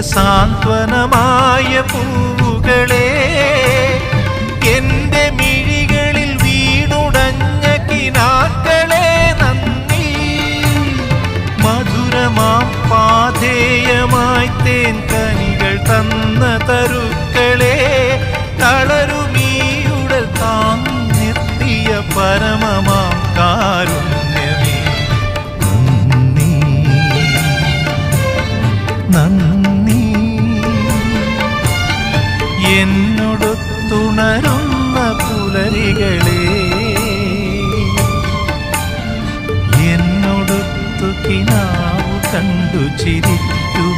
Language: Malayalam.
സാന്ത്വനമായ പൂവുകളെ എന്റെ മിഴികളിൽ വീണുടഞ്ഞ കിനാക്കളെ നന്ദി. മധുരമാം പാധേയമായി തേൻ കനികൾ തന്ന തരുക്കളെ തളരുമീയുടൽ താങ്ങി നിർത്തിയ പരമമാം കാരുണ്യമേ. നന്ദി. എന്നോടൊത്തുണരുന്ന പുലരികളെ എന്നൊടുത്തു കിനാവ് കണ്ടു ചിരിക്കുമിരവുകളെ